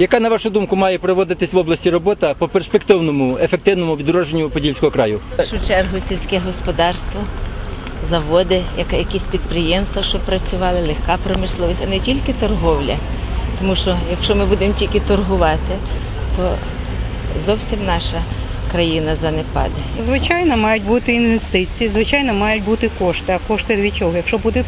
Яка, на вашу думку, має проводитись в області робота по перспективному, ефективному відродженню Подільського краю? В першу чергу сільське господарство, заводи, якісь підприємства, що працювали, легка промисловість, а не тільки торговля. Тому що якщо ми будемо тільки торгувати, то зовсім наша країна занепаде. Звичайно, мають бути інвестиції, звичайно, мають бути кошти. А кошти від чого? Якщо буде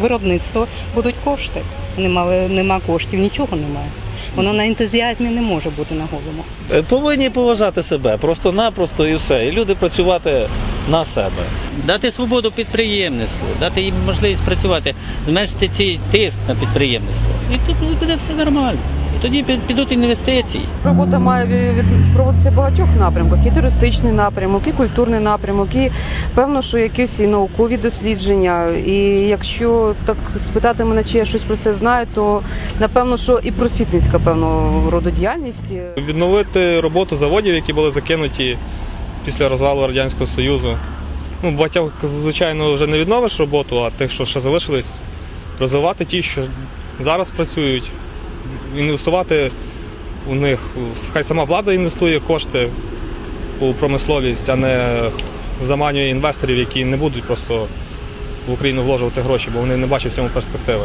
виробництво, будуть кошти. Нема, нема коштів, нічого немає. Воно на ентузіазмі не може бути на голому. Е, Повинні поважати себе просто-напросто і все. І люди працювати на себе. дати свободу підприємництву, дати їм можливість працювати, зменшити цей тиск на підприємництво. І тут буде все нормально. І тоді підуть інвестиції. Робота має проводитися в багатьох напрямках: і туристичний напрямок, і культурний напрямок, і певно, що якісь і наукові дослідження. І якщо так спитати мене, чи я щось про це знаю, то напевно, що і просвітницька певного роду діяльність. відновити роботу заводів, які були закинуті після розвалу Радянського Союзу. Ну, багатьох, звичайно, вже не відновиш роботу, а тих, що ще залишились, розвивати ті, що зараз працюють, інвестувати у них. Хай сама влада інвестує кошти у промисловість, а не заманює інвесторів, які не будуть просто в Україну вложувати гроші, бо вони не бачать в цьому перспективи.